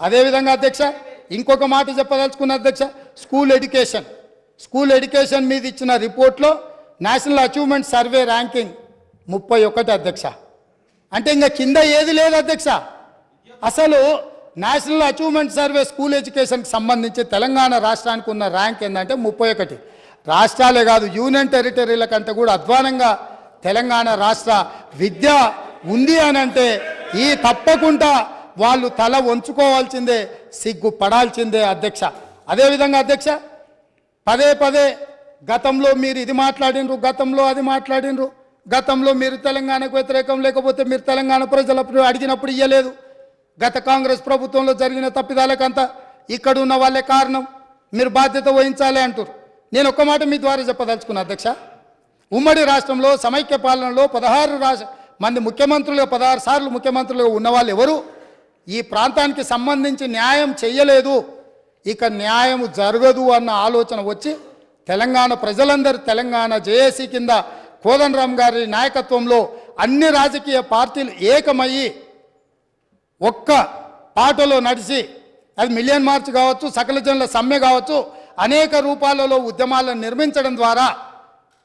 అదేవిధంగా అధ్యక్ష ఇంకొక మాట చెప్పదలుచుకున్న అధ్యక్ష స్కూల్ ఎడ్యుకేషన్ స్కూల్ ఎడ్యుకేషన్ మీద ఇచ్చిన రిపోర్ట్లో నేషనల్ అచీవ్మెంట్ సర్వే ర్యాంకింగ్ ముప్పై ఒకటి అధ్యక్ష. అంటే ఇంకా కింద ఏది లేదు అధ్యక్ష. అసలు నేషనల్ అచీవ్మెంట్ సర్వే స్కూల్ ఎడ్యుకేషన్కి సంబంధించి తెలంగాణ రాష్ట్రానికి ఉన్న ర్యాంక్ ఏంటంటే ముప్పై ఒకటి. రాష్ట్రాలే కాదు యూనియన్ టెరిటరీల కంటే కూడా అధ్వానంగా తెలంగాణ రాష్ట్ర విద్య ఉంది అని అంటే ఈ తప్పకుండా వాళ్ళు తల వంచుకోవాల్సిందే సిగ్గు పడాల్సిందే అధ్యక్ష. అదేవిధంగా అధ్యక్ష పదే పదే గతంలో మీరు ఇది మాట్లాడినరు గతంలో అది మాట్లాడినరు గతంలో మీరు తెలంగాణకు వ్యతిరేకం లేకపోతే మీరు తెలంగాణ ప్రజలప్పుడు అడిగినప్పుడు ఇయ్యలేదు. గత కాంగ్రెస్ ప్రభుత్వంలో జరిగిన తప్పిదాలకంతా ఇక్కడ ఉన్న వాళ్ళే కారణం మీరు బాధ్యత వహించాలి అంటారు నేను ఒక్క మాట మీ ద్వారా చెప్పదలుచుకున్నా అధ్యక్ష. ఉమ్మడి రాష్ట్రంలో సమైక్య పాలనలో పదహారు రాష్ట్ర మంది ముఖ్యమంత్రులుగా పదహారు సార్లు ముఖ్యమంత్రులుగా ఉన్న వాళ్ళు ఎవరు? ఈ ప్రాంతానికి సంబంధించి న్యాయం చేయలేదు ఇక న్యాయం జరగదు అన్న ఆలోచన వచ్చి తెలంగాణ ప్రజలందరూ తెలంగాణ జేఏసీ కింద కోదండరామ్ గారి నాయకత్వంలో అన్ని రాజకీయ పార్టీలు ఏకమయ్యి ఒక్క పాటలో నడిచి అది మిలియన్ మార్చ్ కావచ్చు సకల జనుల సమ్మె కావచ్చు అనేక రూపాలలో ఉద్యమాలను నిర్మించడం ద్వారా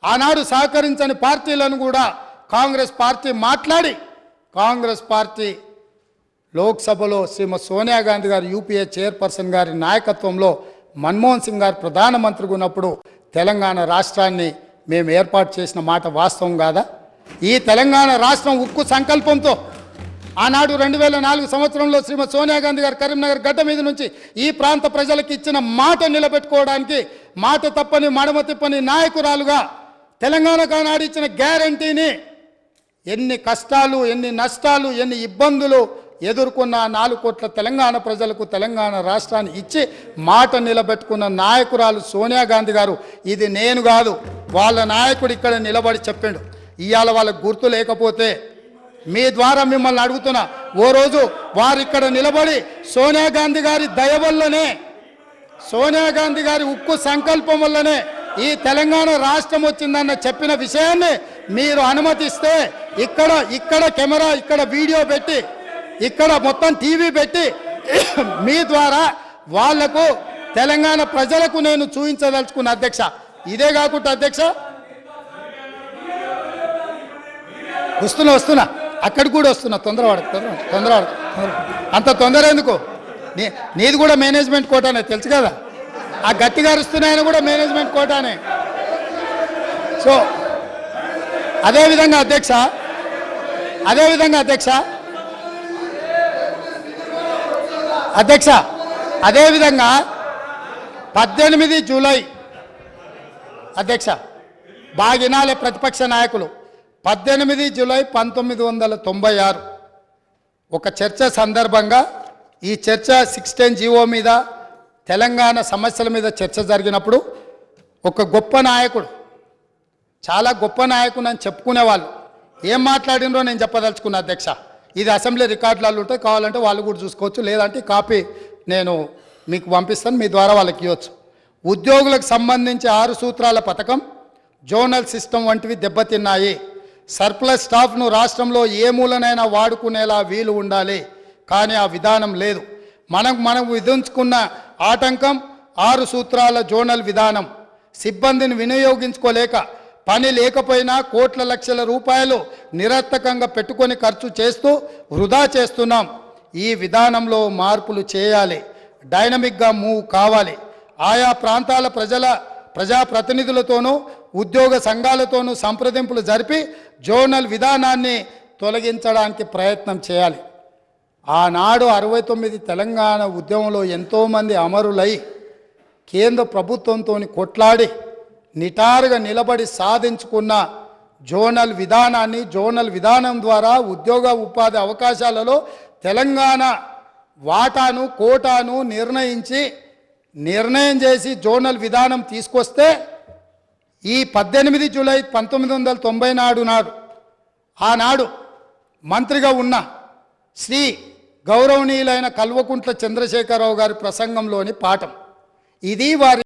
ఆనాడు సహకరించని పార్టీలను కూడా కాంగ్రెస్ పార్టీ మాట్లాడి కాంగ్రెస్ పార్టీ లోక్సభలో శ్రీమతి సోనియా గాంధీ గారు యూపీఏ చైర్పర్సన్ గారి నాయకత్వంలో మన్మోహన్ సింగ్ గారు ప్రధానమంత్రిగా ఉన్నప్పుడు తెలంగాణ రాష్ట్రాన్ని మేము ఏర్పాటు చేసిన మాట వాస్తవం కాదా? ఈ తెలంగాణ రాష్ట్రం ఉక్కు సంకల్పంతో ఆనాడు రెండు వేల నాలుగు సంవత్సరంలో శ్రీమతి సోనియా గాంధీ గారు కరీంనగర్ గడ్డ మీద నుంచి ఈ ప్రాంత ప్రజలకు ఇచ్చిన మాట నిలబెట్టుకోవడానికి మాట తప్పని మడమ తిప్పని నాయకురాలుగా తెలంగాణకు ఆనాడు ఇచ్చిన గ్యారంటీని ఎన్ని కష్టాలు ఎన్ని నష్టాలు ఎన్ని ఇబ్బందులు ఎదుర్కొన్న నాలుగు కోట్ల తెలంగాణ ప్రజలకు తెలంగాణ రాష్ట్రాన్ని ఇచ్చి మాట నిలబెట్టుకున్న నాయకురాలు సోనియా గాంధీ గారు ఇది నేను కాదు వాళ్ళ నాయకుడు ఇక్కడ నిలబడి చెప్పిండు. ఇవాళ వాళ్ళకు గుర్తు లేకపోతే మీ ద్వారా మిమ్మల్ని అడుగుతున్నా. ఓ రోజు వారు ఇక్కడ నిలబడి సోనియా గాంధీ గారి దయ వల్లనే సోనియా గాంధీ గారి ఉక్కు సంకల్పం వల్లనే ఈ తెలంగాణ రాష్ట్రం వచ్చిందన్న చెప్పిన విషయాన్ని మీరు అనుమతిస్తే ఇక్కడ ఇక్కడ కెమెరా ఇక్కడ వీడియో పెట్టి ఇక్కడ మొత్తం టీవీ పెట్టి మీ ద్వారా వాళ్ళకు తెలంగాణ ప్రజలకు నేను చూపించదలుచుకున్న అధ్యక్ష. ఇదే కాకుండా అధ్యక్ష. వస్తున్నా వస్తున్నా. అక్కడికి కూడా వస్తున్నా. తొందరవాడ తొందరవాడ అంత తొందర ఎందుకు? నీ నీది కూడా మేనేజ్మెంట్ కోటానే తెలుసు కదా? ఆ గట్టిగా అరుస్తున్నాయని కూడా మేనేజ్మెంట్ కోటానే. సో అదేవిధంగా అధ్యక్ష అదేవిధంగా అధ్యక్ష అధ్యక్ష అదేవిధంగా పద్దెనిమిది జూలై అధ్యక్ష బాగినాలే ప్రతిపక్ష నాయకులు పద్దెనిమిది జూలై పంతొమ్మిది వందల తొంభై ఆరు. ఒక చర్చ సందర్భంగా ఈ చర్చ సిక్స్టీన్ జీవో మీద తెలంగాణ సమస్యల మీద చర్చ జరిగినప్పుడు ఒక గొప్ప నాయకుడు చాలా గొప్ప నాయకుడు అని చెప్పుకునేవాళ్ళు. ఏం మాట్లాడినో నేను చెప్పదలుచుకున్నా అధ్యక్ష. ఇది అసెంబ్లీ రికార్డులలో ఉంటే కావాలంటే వాళ్ళు కూడా చూసుకోవచ్చు. లేదంటే కాపీ నేను మీకు పంపిస్తాను మీ ద్వారా వాళ్ళకి ఇవ్వచ్చు. ఉద్యోగులకు సంబంధించి ఆరు సూత్రాల పథకం జోనల్ సిస్టమ్ వంటివి దెబ్బతిన్నాయి. సర్ప్లస్ స్టాఫ్ను రాష్ట్రంలో ఏ మూలనైనా వాడుకునేలా వీలు ఉండాలి. కానీ ఆ విధానం లేదు. మనం మనం విధించుకున్న ఆటంకం ఆరు సూత్రాల జోనల్ విధానం. సిబ్బందిని వినియోగించుకోలేక పని లేకపోయినా కోట్ల లక్షల రూపాయలు నిరర్థకంగా పెట్టుకొని ఖర్చు చేస్తూ వృధా చేస్తున్నాం. ఈ విధానంలో మార్పులు చేయాలి. డైనమిక్గా మూవ్ కావాలి. ఆయా ప్రాంతాల ప్రజల ప్రజాప్రతినిధులతోనూ ఉద్యోగ సంఘాలతోనూ సంప్రదింపులు జరిపి జోనల్ విధానాన్ని తొలగించడానికి ప్రయత్నం చేయాలి. ఆనాడు అరవై తొమ్మిది తెలంగాణ ఉద్యమంలో ఎంతోమంది అమరులై కేంద్ర ప్రభుత్వంతో కొట్లాడి నిటారుగా నిలబడి సాధించుకున్న జోనల్ విధానాన్ని జోనల్ విధానం ద్వారా ఉద్యోగ ఉపాధి అవకాశాలలో తెలంగాణ వాటాను కోటాను నిర్ణయించి నిర్ణయం చేసి జోనల్ విధానం తీసుకొస్తే ఈ పద్దెనిమిది జూలై పంతొమ్మిది వందల తొంభై నాడు నాడు ఆనాడు మంత్రిగా ఉన్న శ్రీ గౌరవనీయులైన కల్వకుంట్ల చంద్రశేఖరరావు గారి ప్రసంగంలోని పాఠం. ఇది వారి